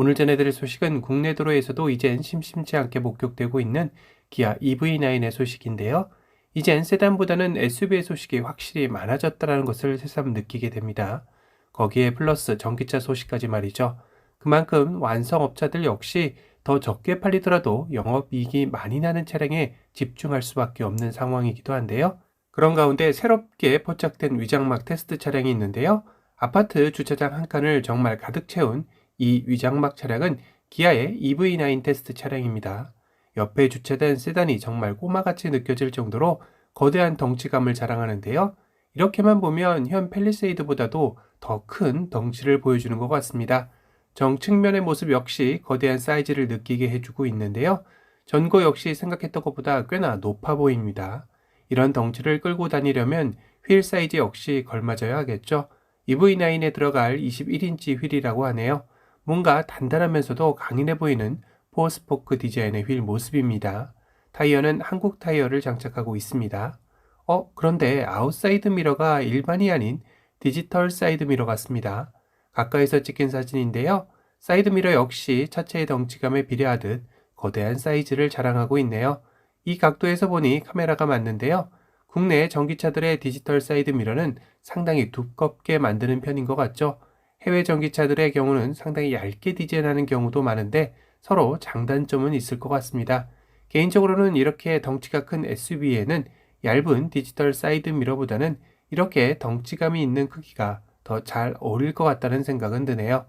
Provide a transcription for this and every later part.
오늘 전해드릴 소식은 국내 도로에서도 이젠 심심치 않게 목격되고 있는 기아 EV9의 소식인데요. 이젠 세단보다는 SUV의 소식이 확실히 많아졌다는 것을 새삼 느끼게 됩니다. 거기에 플러스 전기차 소식까지 말이죠. 그만큼 완성업자들 역시 더 적게 팔리더라도 영업이익이 많이 나는 차량에 집중할 수밖에 없는 상황이기도 한데요. 그런 가운데 새롭게 포착된 위장막 테스트 차량이 있는데요. 아파트 주차장 한 칸을 정말 가득 채운 이 위장막 차량은 기아의 EV9 테스트 차량입니다. 옆에 주차된 세단이 정말 꼬마같이 느껴질 정도로 거대한 덩치감을 자랑하는데요. 이렇게만 보면 현 펠리세이드보다도 더 큰 덩치를 보여주는 것 같습니다. 정측면의 모습 역시 거대한 사이즈를 느끼게 해주고 있는데요. 전고 역시 생각했던 것보다 꽤나 높아 보입니다. 이런 덩치를 끌고 다니려면 휠 사이즈 역시 걸맞아야 하겠죠. EV9에 들어갈 21인치 휠이라고 하네요. 뭔가 단단하면서도 강인해 보이는 포스포크 디자인의 휠 모습입니다. 타이어는 한국 타이어를 장착하고 있습니다. 어, 그런데 아웃사이드 미러가 일반이 아닌 디지털 사이드 미러 같습니다. 가까이서 찍힌 사진인데요. 사이드 미러 역시 차체의 덩치감에 비례하듯 거대한 사이즈를 자랑하고 있네요. 이 각도에서 보니 카메라가 맞는데요. 국내 전기차들의 디지털 사이드 미러는 상당히 두껍게 만드는 편인 것 같죠. 해외 전기차들의 경우는 상당히 얇게 디자인하는 경우도 많은데 서로 장단점은 있을 것 같습니다. 개인적으로는 이렇게 덩치가 큰 SUV에는 얇은 디지털 사이드 미러보다는 이렇게 덩치감이 있는 크기가 더 잘 어울릴 것 같다는 생각은 드네요.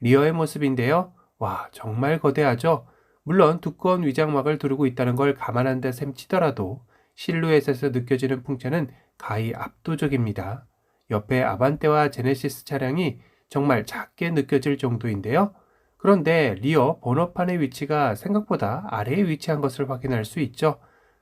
리어의 모습인데요. 와, 정말 거대하죠? 물론 두꺼운 위장막을 두르고 있다는 걸 감안한 데 셈치더라도 실루엣에서 느껴지는 풍차는 가히 압도적입니다. 옆에 아반떼와 제네시스 차량이 정말 작게 느껴질 정도인데요. 그런데 리어 번호판의 위치가 생각보다 아래에 위치한 것을 확인할 수 있죠.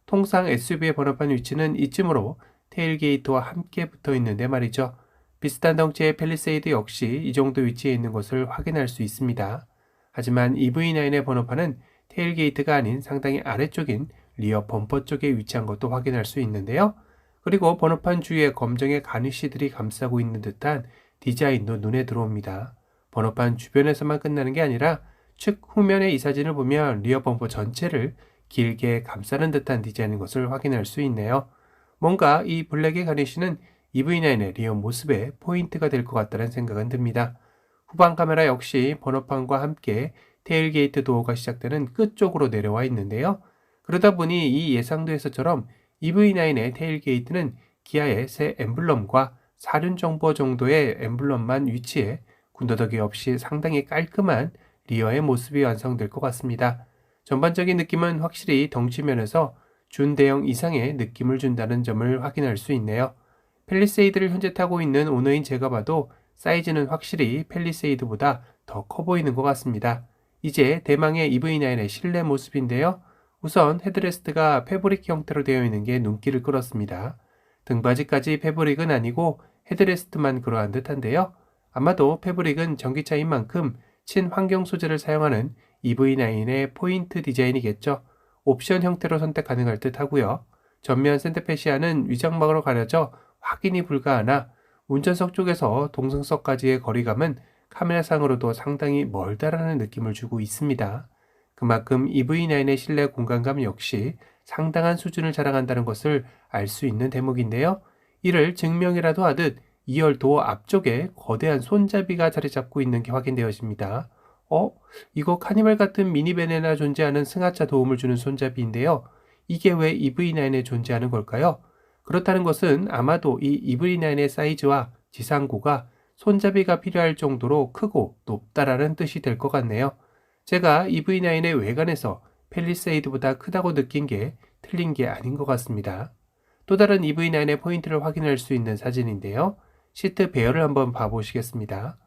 통상 SUV의 번호판 위치는 이쯤으로 테일게이트와 함께 붙어 있는데 말이죠. 비슷한 덩치의 펠리세이드 역시 이 정도 위치에 있는 것을 확인할 수 있습니다. 하지만 EV9의 번호판은 테일게이트가 아닌 상당히 아래쪽인 리어 범퍼 쪽에 위치한 것도 확인할 수 있는데요. 그리고 번호판 주위에 검정의 가니쉬들이 감싸고 있는 듯한 디자인도 눈에 들어옵니다. 번호판 주변에서만 끝나는 게 아니라 측 후면의 이 사진을 보면 리어 범퍼 전체를 길게 감싸는 듯한 디자인인 것을 확인할 수 있네요. 뭔가 이 블랙의 가니쉬는 EV9의 리어 모습에 포인트가 될 것 같다는 생각은 듭니다. 후방 카메라 역시 번호판과 함께 테일게이트 도어가 시작되는 끝 쪽으로 내려와 있는데요. 그러다 보니 이 예상도에서처럼 EV9의 테일게이트는 기아의 새 엠블럼과 사륜 정보 정도의 엠블럼만 위치해 군더더기 없이 상당히 깔끔한 리어의 모습이 완성될 것 같습니다. 전반적인 느낌은 확실히 덩치면에서 준대형 이상의 느낌을 준다는 점을 확인할 수 있네요. 펠리세이드를 현재 타고 있는 오너인 제가 봐도 사이즈는 확실히 펠리세이드보다 더 커 보이는 것 같습니다. 이제 대망의 EV9의 실내 모습인데요. 우선 헤드레스트가 패브릭 형태로 되어 있는 게 눈길을 끌었습니다. 등받이까지 패브릭은 아니고 헤드레스트만 그러한 듯한데요. 아마도 패브릭은 전기차인 만큼 친환경 소재를 사용하는 EV9의 포인트 디자인이겠죠. 옵션 형태로 선택 가능할 듯 하고요. 전면 센터페시아는 위장막으로 가려져 확인이 불가하나 운전석 쪽에서 동승석까지의 거리감은 카메라상으로도 상당히 멀다라는 느낌을 주고 있습니다. 그만큼 EV9의 실내 공간감 역시 상당한 수준을 자랑한다는 것을 알 수 있는 대목인데요. 이를 증명이라도 하듯 2열 도어 앞쪽에 거대한 손잡이가 자리 잡고 있는 게 확인되어집니다. 어? 이거 카니발 같은 미니밴에나 존재하는 승하차 도움을 주는 손잡이인데요. 이게 왜 EV9에 존재하는 걸까요? 그렇다는 것은 아마도 이 EV9의 사이즈와 지상고가 손잡이가 필요할 정도로 크고 높다라는 뜻이 될 것 같네요. 제가 EV9의 외관에서 펠리세이드보다 크다고 느낀 게 틀린 게 아닌 것 같습니다. 또 다른 EV9의 포인트를 확인할 수 있는 사진인데요. 시트 배열을 한번 봐보시겠습니다.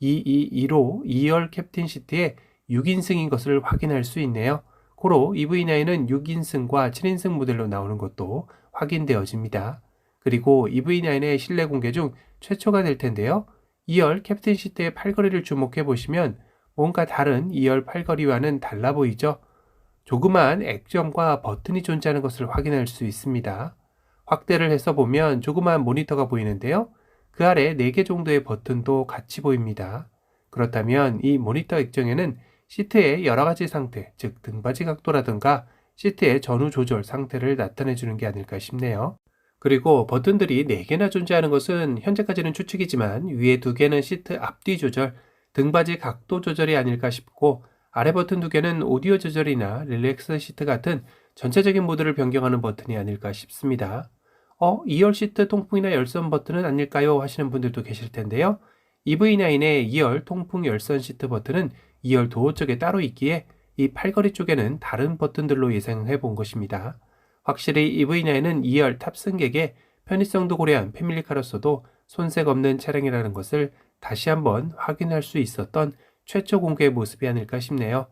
222로 2열 캡틴 시트에 6인승인 것을 확인할 수 있네요. 고로 EV9은 6인승과 7인승 모델로 나오는 것도 확인되어집니다. 그리고 EV9의 실내 공개 중 최초가 될 텐데요. 2열 캡틴 시트의 팔걸이를 주목해 보시면 뭔가 다른 2열 팔걸이와는 달라 보이죠? 조그만 액정과 버튼이 존재하는 것을 확인할 수 있습니다. 확대를 해서 보면 조그만 모니터가 보이는데요. 그 아래 4개 정도의 버튼도 같이 보입니다. 그렇다면 이 모니터 액정에는 시트의 여러 가지 상태, 즉 등받이 각도라든가 시트의 전후 조절 상태를 나타내 주는 게 아닐까 싶네요. 그리고 버튼들이 4개나 존재하는 것은 현재까지는 추측이지만 위에 2개는 시트 앞뒤 조절, 등받이 각도 조절이 아닐까 싶고 아래 버튼 2개는 오디오 조절이나 릴렉스 시트 같은 전체적인 모드를 변경하는 버튼이 아닐까 싶습니다. 어, 2열 시트 통풍이나 열선 버튼은 아닐까요? 하시는 분들도 계실 텐데요. EV9의 2열 통풍 열선 시트 버튼은 2열 도어 쪽에 따로 있기에 이 팔걸이 쪽에는 다른 버튼들로 예상해 본 것입니다. 확실히 EV9은 2열 탑승객의 편의성도 고려한 패밀리카로서도 손색 없는 차량이라는 것을 다시 한번 확인할 수 있었던 최초 공개의 모습이 아닐까 싶네요.